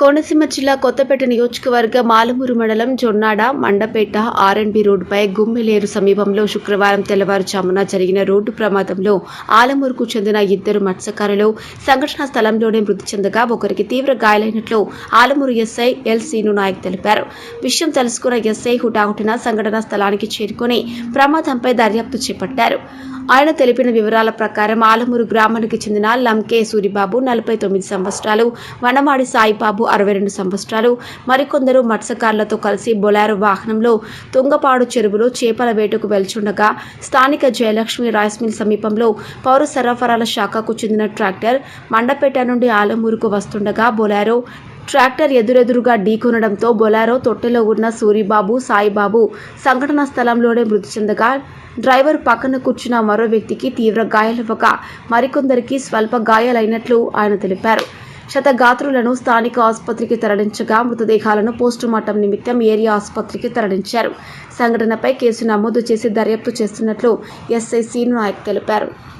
కోనసీమ జిల్లా కొత్తపేట నియోజకవర్గ మాలమూరు మండలం జొన్నాడ మండపేట ఆర్ఎన్బి రోడ్డుపై గుమ్మిలేరు సమీపంలో శుక్రవారం తెల్లవారుజామున జరిగిన రోడ్డు ప్రమాదంలో ఆలమూరుకు చెందిన ఇద్దరు మత్స్యకారులు సంఘటనా స్థలంలోనే మృతి చెందగా ఒకరికి తీవ్ర గాయాలైనట్లు ఆలమూరు ఎస్ఐ ఎల్ సీను నాయక్ తెలిపారు. విషయం తెలుసుకున్న ఎస్ఐ హుటాహుటిన సంఘటనా స్థలానికి చేరుకుని ప్రమాదంపై దర్యాప్తు చేపట్టారు. ఆయన తెలిపిన వివరాల ప్రకారం ఆలమూరు గ్రామానికి చెందిన లంకే సూరిబాబు నలభై తొమ్మిది సంవత్సరాలు వనమాడి సాయిబాబు అరవై రెండు సంవత్సరాలు మరికొందరు మత్స్యకారులతో కలిసి బొలారో వాహనంలో తుంగపాడు చెరువులో చేపల వేటకు వెళ్చుండగా స్థానిక జయలక్ష్మి రైస్ మిల్ సమీపంలో పౌర సరఫరాల శాఖకు చెందిన ట్రాక్టర్ మండపేట నుండి ఆలమూరుకు వస్తుండగా బొలారో ట్రాక్టర్ ఎదురెదురుగా ఢీకొనడంతో బొలారో తొట్టెలో ఉన్న సూరిబాబు సాయిబాబు సంఘటనా స్థలంలోనే మృతి చెందగా డ్రైవర్ పక్కన కూర్చున్న మరో వ్యక్తికి తీవ్ర గాయాలవ్వగా మరికొందరికి స్వల్ప గాయాలైనట్లు ఆయన తెలిపారు. శతగాత్రులను స్థానిక ఆసుపత్రికి తరలించగా మృతదేహాలను పోస్టుమార్టం నిమిత్తం ఏరియా ఆసుపత్రికి తరలించారు. సంఘటనపై కేసు నమోదు చేసి దర్యాప్తు చేస్తున్నట్లు ఎస్ఐ సీను నాయక్ తెలిపారు.